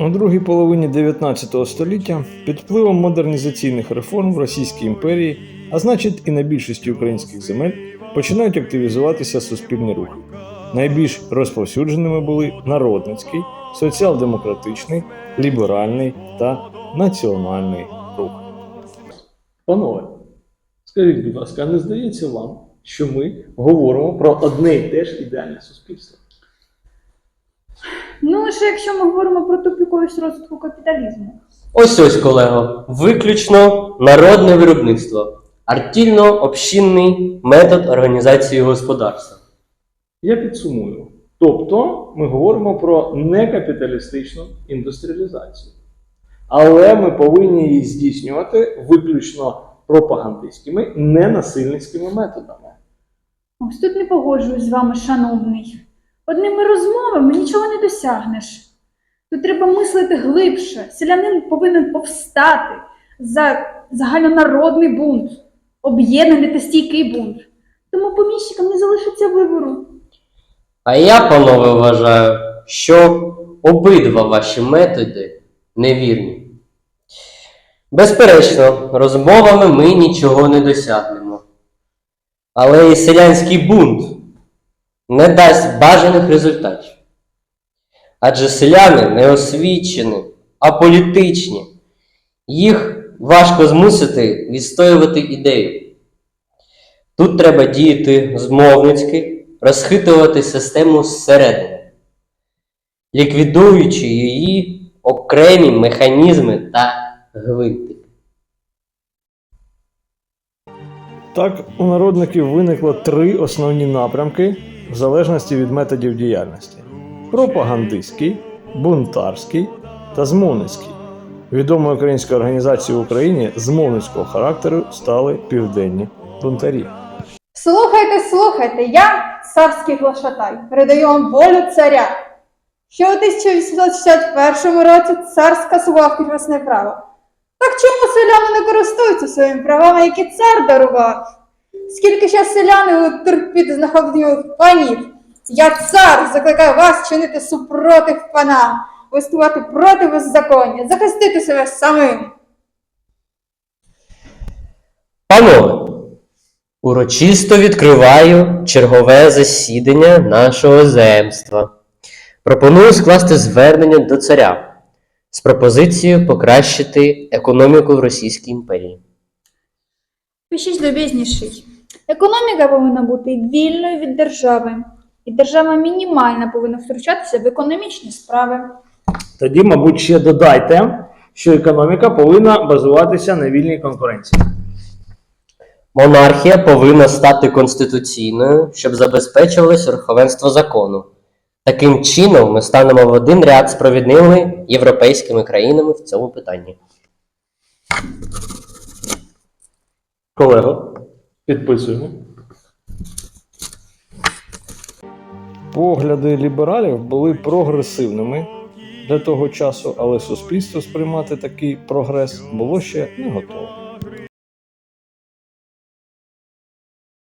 У другій половині 19 століття під впливом модернізаційних реформ в Російській імперії, а значить і на більшості українських земель, починають активізуватися суспільні рухи. Найбільш розповсюдженими були народницький, соціал-демократичний, ліберальний та національний рух. Панове, скажіть, будь ласка, не здається вам, що ми говоримо про одне і те ж ідеальне суспільство? Лише якщо ми говоримо про тупіковість розвитку капіталізму. Ось ось, колего, виключно народне виробництво, артільно-общинний метод організації господарства. Я підсумую. Тобто ми говоримо про некапіталістичну індустріалізацію. Але ми повинні її здійснювати виключно пропагандистськими, ненасильницькими методами. Ось тут не погоджуюсь з вами, шановний. Одними розмовами нічого не досягнеш. Тут треба мислити глибше. Селянин повинен повстати за загальнонародний бунт, об'єднаний та стійкий бунт. Тому поміщикам не залишиться вибору. А я, панове, вважаю, що обидва ваші методи невірні. Безперечно, розмовами ми нічого не досягнемо. Але і селянський бунт не дасть бажаних результатів. Адже селяни не освічені, а політичні. Їх важко змусити відстоювати ідею. Тут треба діяти змовницьки, розхитувати систему зсередини, ліквідуючи її окремі механізми та гвинтики. Так, у народників виникло три основні напрямки в залежності від методів діяльності: пропагандистський, бунтарський та змовницький. Відомою українською організацією в Україні змовницького характеру стали південні бунтарі. Слухайте, слухайте, я царський глашатай, передаю вам волю царя. Ще у 1861 році цар скасував кріпосне право. Так чому селяни не користуються своїми правами, які цар дарував? Скільки ще селяни терпіти знаходних панів? Я цар закликаю вас чинити супротив панам, виступати проти беззаконня, захистити себе самим. Панове, урочисто відкриваю чергове засідання нашого земства. Пропоную скласти звернення до царя з пропозицією покращити економіку в Російській імперії. Пишіть любізніший. Економіка повинна бути вільною від держави, і держава мінімально повинна втручатися в економічні справи. Тоді, мабуть, ще додайте, що економіка повинна базуватися на вільній конкуренції. Монархія повинна стати конституційною, щоб забезпечувалось верховенство закону. Таким чином, ми станемо в один ряд з провідними європейськими країнами в цьому питанні. Колего, підписуємо. Погляди лібералів були прогресивними для того часу, але суспільство сприймати такий прогрес було ще не готове.